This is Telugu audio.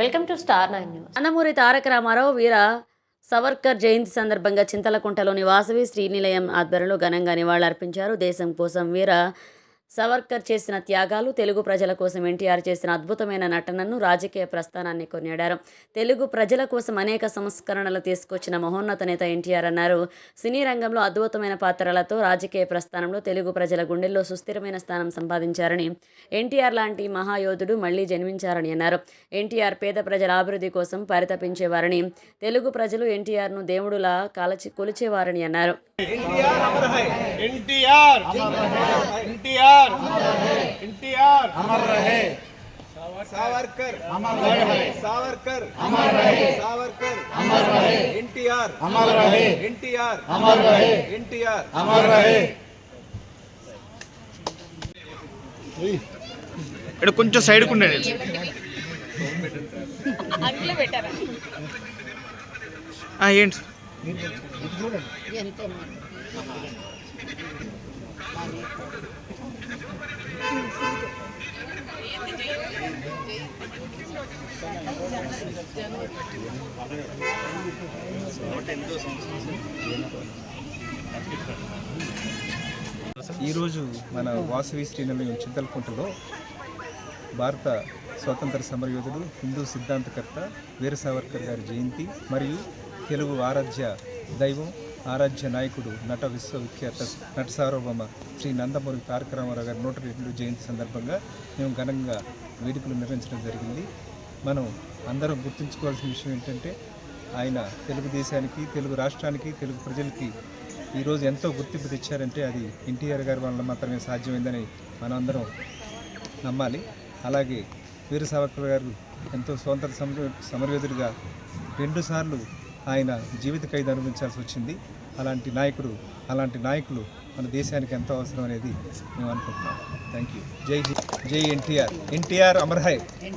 Welcome to star nine news. Annamuri Taraka Ramarao Veera Savarkar జయంతి సందర్భంగా చింతలకుంటలోని వాసవి శ్రీనిలయం ఆధ్వర్యంలో ఘనంగా నివాళులర్పించారు. దేశం కోసం వీర సవర్కర్ చేసిన త్యాగాలు తెలుగు ప్రజల కోసం ఎన్టీఆర్ చేసిన అద్భుతమైన నటనను రాజకీయ ప్రస్థానాన్ని కొనియాడారు. తెలుగు ప్రజల కోసం అనేక సంస్కరణలు తీసుకొచ్చిన మహోన్నత నేత ఎన్టీఆర్ అన్నారు. సినీ రంగంలో అద్భుతమైన పాత్రలతో రాజకీయ ప్రస్థానంలో తెలుగు ప్రజల గుండెల్లో సుస్థిరమైన స్థానం సంపాదించారని ఎన్టీఆర్ లాంటి మహాయోధుడు మళ్ళీ జన్మించారని అన్నారు. ఎన్టీఆర్ పేద ప్రజల అభివృద్ధి కోసం పరితపించేవారని తెలుగు ప్రజలు ఎన్టీఆర్ను దేవుడులా కాలచి కొలిచేవారని అన్నారు. ఎన్టీఆర్ ఎన్టీఆర్ ఎన్టీఆర్. అమర్ రహే. సావర్కర్. అమర్ రహే. సావర్కర్. అమర్ రహే. సావర్కర్. అమర్ రహే. ఎన్టీఆర్. అమర్ రహే. ఎన్టీఆర్. అమర్ రహే. ఎన్టీఆర్. అమర్ రహే. ఇక్కడ కొంచెం సైడ్కు ఉండండి. అట్లా ఏంటి? ఎంత ఈరోజు మన వాసవి శ్రీనిలయం చింతలకుంటలో భారత స్వాతంత్ర సమరయోధుడు హిందూ సిద్ధాంతకర్త వీర సావర్కర్ గారి జయంతి మరియు తెలుగు ఆరాధ్య దైవం ఆరాధ్య నాయకుడు నట విశ్వవిఖ్యాత నట సార్వభౌమ శ్రీ నందమూరి తారక రామారావు గారి నూట రెండు జయంతి సందర్భంగా మేము ఘనంగా వేడుకలు నిర్వహించడం జరిగింది. మనం అందరం గుర్తుంచుకోవాల్సిన విషయం ఏంటంటే ఆయన తెలుగుదేశానికి తెలుగు రాష్ట్రానికి తెలుగు ప్రజలకి ఈరోజు ఎంతో గుర్తింపు తెచ్చారంటే అది ఎన్టీఆర్ గారి వల్ల మాత్రమే సాధ్యమైందని మనం అందరం నమ్మాలి. అలాగే వీర సావర్కర్ గారు ఎంతో స్వాతంత్ర సమర సమరయోధుడిగా రెండుసార్లు ఆయన జీవిత ఖైదు అనుభవించాల్సి వచ్చింది. అలాంటి నాయకుడు అలాంటి నాయకులు మన దేశానికి ఎంతో అవసరం అనేది మేము అనుకుంటున్నాం. థ్యాంక్ యూ జై జై ఎన్టీఆర్. ఎన్టీఆర్ అమర్హాయ్